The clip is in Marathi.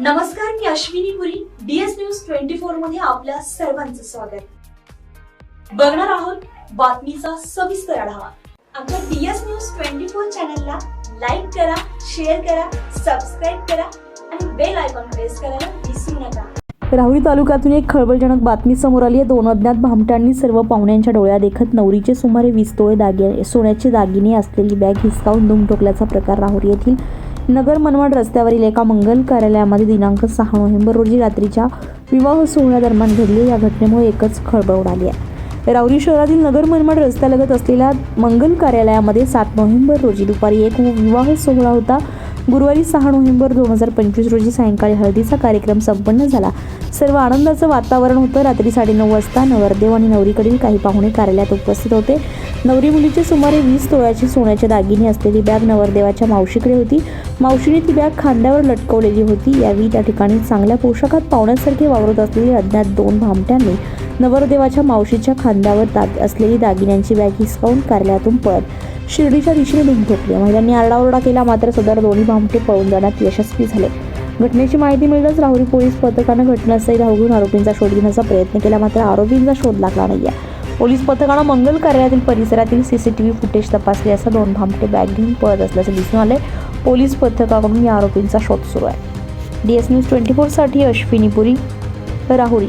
नमस्कार मी Ashwini Puri. DS news twenty फोरमध्ये आपल्या सर्वांचं स्वागत. बघणार आहोत बातमीचा सविस्तर आढावा. आमच्या डीएस न्यूज ट्वेंटी फोर चॅनलला लाईक करा शेअर करा सबस्क्राईब करा आणि बेल आयकॉन प्रेस करायला विसरू नका. राहुरी तालुक्यातून एक खळबळजनक बातमी समोर आली आहे. दोन अज्ञात भामट्यांनी सर्व पाहुण्यांच्या डोळ्या देखत नवरीचे सुमारे वीस तोळे दागिने सोन्याचे दागिने असलेली बॅग हिसकावून दुम ठोकल्याचा प्रकार राहुरी येथील नगर मनमाड रस्त्यावरील एका मंगल कार्यालयामध्ये दिनांक सहा नोव्हेंबर रोजी रात्रीच्या विवाह सोहळ्यादरम्यान घडली या घटनेमुळे एकच खळबळ उडाली आहे. राहुरी शहरातील नगर मनमाड रस्त्यालगत असलेल्या मंगल कार्यालयामध्ये सात नोव्हेंबर रोजी दुपारी एक विवाह सोहळा होता. गुरुवारी सहा नोव्हेंबर दोन हजार पंचवीस रोजी सायंकाळी हळदीचा कार्यक्रम संपन्न झाला. सर्व आनंदाचं वातावरण होतं. रात्री साडेनऊ वाजता नवरदेव आणि नवरीकडील काही पाहुणे कार्यालयात उपस्थित होते. नवरी मुलीचे सुमारे वीस तोळ्याची सोन्याचे दागिने असलेली बॅग नवरदेवाच्या मावशीकडे होती. मावशीने ती बॅग खांद्यावर लटकवलेली होती. यावेळी त्या ठिकाणी चांगल्या पोशाखात पाहुण्यासारखे वावरत असलेले अज्ञात दोन भामट्यांनी नवरदेवाच्या मावशीच्या खांद्यावर दाग असलेली दागिन्यांची बॅग हिसकावून कार्यालयातून पळत शिर्डीच्या दिशेने धूम घेतली महिलांनी आरडाओरडा केला. मात्र सदर दोन्ही भामटे पळून जाण्यात यशस्वी झाले. घटनेची माहिती मिळताच राहुरी पोलीस पथकानं घटनास्थळी धाव घेऊन आरोपींचा शोध घेण्याचा प्रयत्न केला. मात्र आरोपींचा शोध लागला नाहीये. पोलीस पथकानं मंगल कार्यालयातील परिसरातील सीसीटीव्ही फुटेज तपासले असता दोन भामटे बॅग घेऊन पळत असल्याचे दिसून आले. पोलीस पथकाकडून या आरोपींचा शोध सुरू आहे. डीएस न्यूज ट्वेंटी फोरसाठी अश्विनी पुरी राहुरी.